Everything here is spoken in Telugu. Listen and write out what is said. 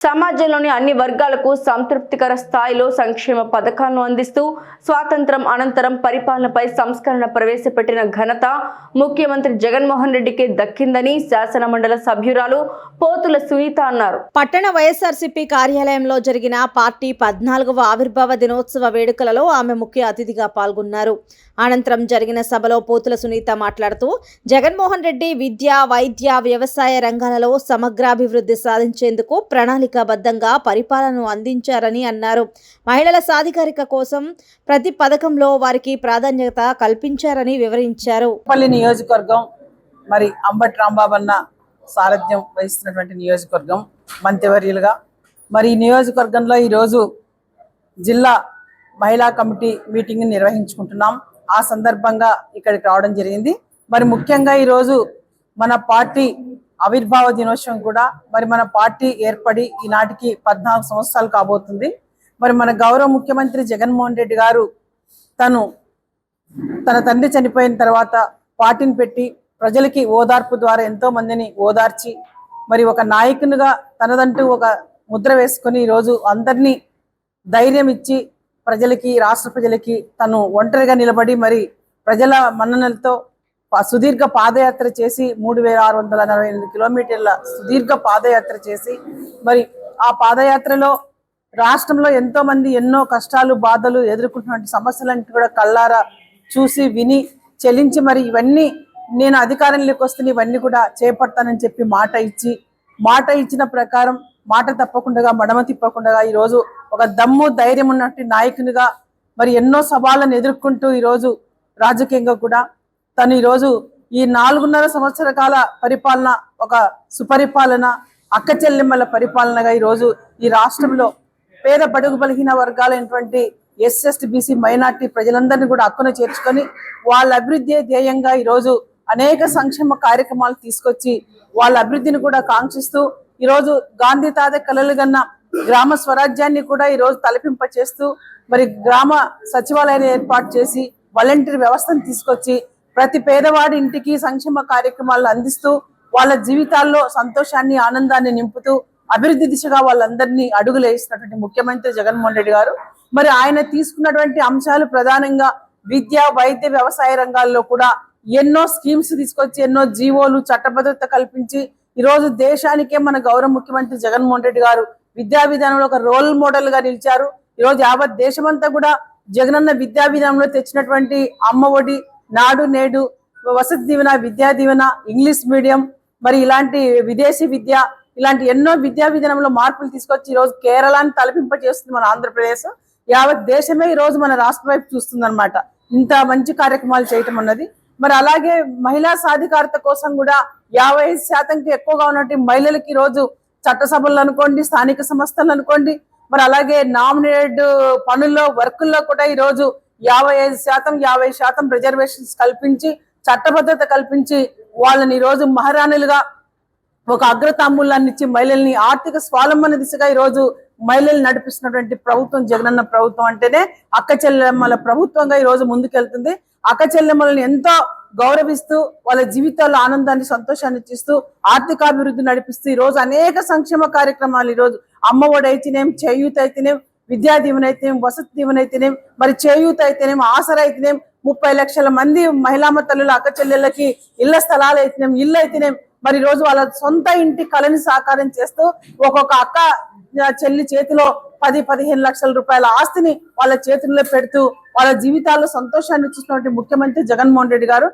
సమాజంలోని అన్ని వర్గాలకు సంతృప్తికర స్థాయిలో సంక్షేమ పథకాలను అందిస్తూ స్వాతంత్రం అనంతరం పరిపాలనపై సంస్కరణ ప్రవేశపెట్టిన ఘనత ముఖ్యమంత్రి జగన్మోహన్ రెడ్డికి దక్కిందని శాసన మండలి సభ్యురాలు పోతుల సునీత అన్నారు. పట్టణ వైఎస్ఆర్సీపీ కార్యాలయంలో జరిగిన పార్టీ పద్నాలుగవ ఆవిర్భావ దినోత్సవ వేడుకలలో ఆమె ముఖ్య అతిథిగా పాల్గొన్నారు. అనంతరం జరిగిన సభలో పోతుల సునీత మాట్లాడుతూ జగన్మోహన్ రెడ్డి విద్య వైద్య వ్యవసాయ రంగాలలో సమగ్రాభివృద్ధి సాధించేందుకు ప్రణాళికాబద్ధంగా పరిపాలనను అందించారని అన్నారు. మహిళల సాధికారిక కోసం ప్రతి పథకంలో వారికి ప్రాధాన్యత కల్పించారని వివరించారు. పల్లి నియోజకవర్గం మరి అంబటి రాంబాబు అన్న సారథ్యం వహిస్తున్నటువంటి నియోజకవర్గం మంత్రివర్యులుగా మరి ఈ నియోజకవర్గంలో ఈరోజు జిల్లా మహిళా కమిటీ మీటింగ్ నిర్వహించుకుంటున్నాం. ఆ సందర్భంగా ఇక్కడికి రావడం జరిగింది. మరి ముఖ్యంగా ఈరోజు మన పార్టీ ఆవిర్భావ దినోత్సవం కూడా మరి మన పార్టీ ఏర్పడి ఈనాటికి పద్నాలుగు సంవత్సరాలు కాబోతుంది. మరి మన గౌరవ ముఖ్యమంత్రి జగన్మోహన్ రెడ్డి గారు తను తన తండ్రి చనిపోయిన తర్వాత పార్టీని పెట్టి ప్రజలకి ఓదార్పు ద్వారా ఎంతో మందిని ఓదార్చి మరి ఒక నాయకునిగా తనదంటూ ఒక ముద్ర వేసుకొని ఈరోజు అందరినీ ధైర్యం ఇచ్చి ప్రజలకి రాష్ట్ర ప్రజలకి తను ఒంటరిగా నిలబడి మరి ప్రజల మన్ననలతో సుదీర్ఘ పాదయాత్ర చేసి మూడు వేల ఆరు వందల నలభై ఎనిమిది కిలోమీటర్ల సుదీర్ఘ పాదయాత్ర చేసి మరి ఆ పాదయాత్రలో రాష్ట్రంలో ఎంతో మంది ఎన్నో కష్టాలు బాధలు ఎదుర్కొంటున్నటువంటి సమస్యలంటే కూడా కళ్ళారా చూసి విని చెల్లించి మరి ఇవన్నీ నేను అధికారంలోకి వస్తే ఇవన్నీ కూడా చేపడతానని చెప్పి మాట ఇచ్చి మాట ఇచ్చిన ప్రకారం మాట తప్పకుండా మడమ తిప్పకుండా ఈరోజు ఒక దమ్ము ధైర్యం ఉన్నట్టు నాయకునిగా మరి ఎన్నో సవాళ్ళను ఎదుర్కొంటూ ఈరోజు రాజకీయంగా కూడా తను ఈరోజు ఈ నాలుగున్నర సంవత్సర కాల పరిపాలన ఒక సుపరిపాలన అక్క చెల్లెమ్మల పరిపాలనగా ఈరోజు ఈ రాష్ట్రంలో పేద బడుగు బలహీన వర్గాలైనటువంటి ఎస్ఎస్టి బీసీ మైనార్టీ ప్రజలందరినీ కూడా హక్కున చేర్చుకొని వాళ్ళ అభివృద్ధి ధ్యేయంగా ఈరోజు అనేక సంక్షేమ కార్యక్రమాలు తీసుకొచ్చి వాళ్ళ అభివృద్ధిని కూడా కాంక్షిస్తూ ఈరోజు గాంధీ తాత కలలు గన్న గ్రామ స్వరాజ్యాన్ని కూడా ఈరోజు తలపింప చేస్తూ మరి గ్రామ సచివాలయాన్ని ఏర్పాటు చేసి వాలంటీర్ వ్యవస్థను తీసుకొచ్చి ప్రతి పేదవాడి ఇంటికి సంక్షేమ కార్యక్రమాలను అందిస్తూ వాళ్ళ జీవితాల్లో సంతోషాన్ని ఆనందాన్ని నింపుతూ అభివృద్ధి దిశగా వాళ్ళందరినీ అడుగులు ముఖ్యమంత్రి జగన్మోహన్ రెడ్డి గారు. మరి ఆయన తీసుకున్నటువంటి అంశాలు ప్రధానంగా విద్య వైద్య వ్యవసాయ రంగాల్లో కూడా ఎన్నో స్కీమ్స్ తీసుకొచ్చి ఎన్నో జీవోలు చట్టభద్రత కల్పించి ఈ రోజు దేశానికే మన గౌరవ ముఖ్యమంత్రి జగన్మోహన్ రెడ్డి గారు విద్యా విధానంలో ఒక రోల్ మోడల్గా నిలిచారు. ఈ రోజు యావత్ దేశమంతా కూడా జగనన్న విద్యా విధానంలో తెచ్చినటువంటి అమ్మ ఒడి నాడు నేడు వసతి దీవెన విద్యా దీవెన ఇంగ్లీష్ మీడియం మరి ఇలాంటి విదేశీ విద్య ఇలాంటి ఎన్నో విద్యా విధానంలో మార్పులు తీసుకొచ్చి ఈ రోజు తలపింప చేస్తుంది మన ఆంధ్రప్రదేశ్. యావత్ దేశమే ఈ రోజు మన రాష్ట్ర వైపు చూస్తుంది ఇంత మంచి కార్యక్రమాలు చేయటం అన్నది మరి అలాగే మహిళా సాధికారత కోసం కూడా యాభై ఐదు శాతంకి ఎక్కువగా ఉన్నటువంటి మహిళలకి రోజు చట్టసభలు అనుకోండి స్థానిక సంస్థలు అనుకోండి మరి అలాగే నామినేటెడ్ పనుల్లో వర్కుల్లో కూడా ఈ రోజు యాభై ఐదు శాతం యాభై శాతం రిజర్వేషన్స్ కల్పించి చట్టబద్ధత కల్పించి వాళ్ళని ఈ రోజు మహారాణులుగా ఒక అగ్రతాంబూలాన్ని ఇచ్చి మహిళల్ని ఆర్థిక స్వావలంబన దిశగా ఈ రోజు మహిళలు నడిపిస్తున్నటువంటి ప్రభుత్వం జగనన్న ప్రభుత్వం అంటేనే అక్క చెల్లెమ్మల ప్రభుత్వంగా ఈ రోజు ముందుకెళ్తుంది. అక్క చెల్లెమ్మలను ఎంతో గౌరవిస్తూ వాళ్ళ జీవితాల్లో ఆనందాన్ని సంతోషాన్ని ఇచ్చిస్తూ ఆర్థికాభివృద్ధి నడిపిస్తూ ఈరోజు రోజు అనేక సంక్షేమ కార్యక్రమాలు ఈ రోజు అమ్మ ఒడి అయితేనేం చేయూత అయితేనేం విద్యా దీవెన అయితేనేం వసతి దీవెన అయితేనేం మరి చేయూత అయితేనేం ఆసరా అయితేనేం ముప్పై లక్షల మంది మహిళామ తల్లుల అక్క చెల్లెళ్ళకి ఇళ్ళ స్థలాలు అయితేనేం ఇల్లు అయితేనేం మరి రోజు వాళ్ళ సొంత ఇంటి కళని సాకారం చేస్తూ ఒక్కొక్క అక్క చెల్లి చేతిలో పది పదిహేను లక్షల రూపాయల ఆస్తిని వాళ్ళ చేతుల్లో పెడుతూ వాళ్ళ జీవితాల్లో సంతోషాన్ని ఇచ్చినటువంటి ముఖ్యమంత్రి జగన్మోహన్ రెడ్డి గారు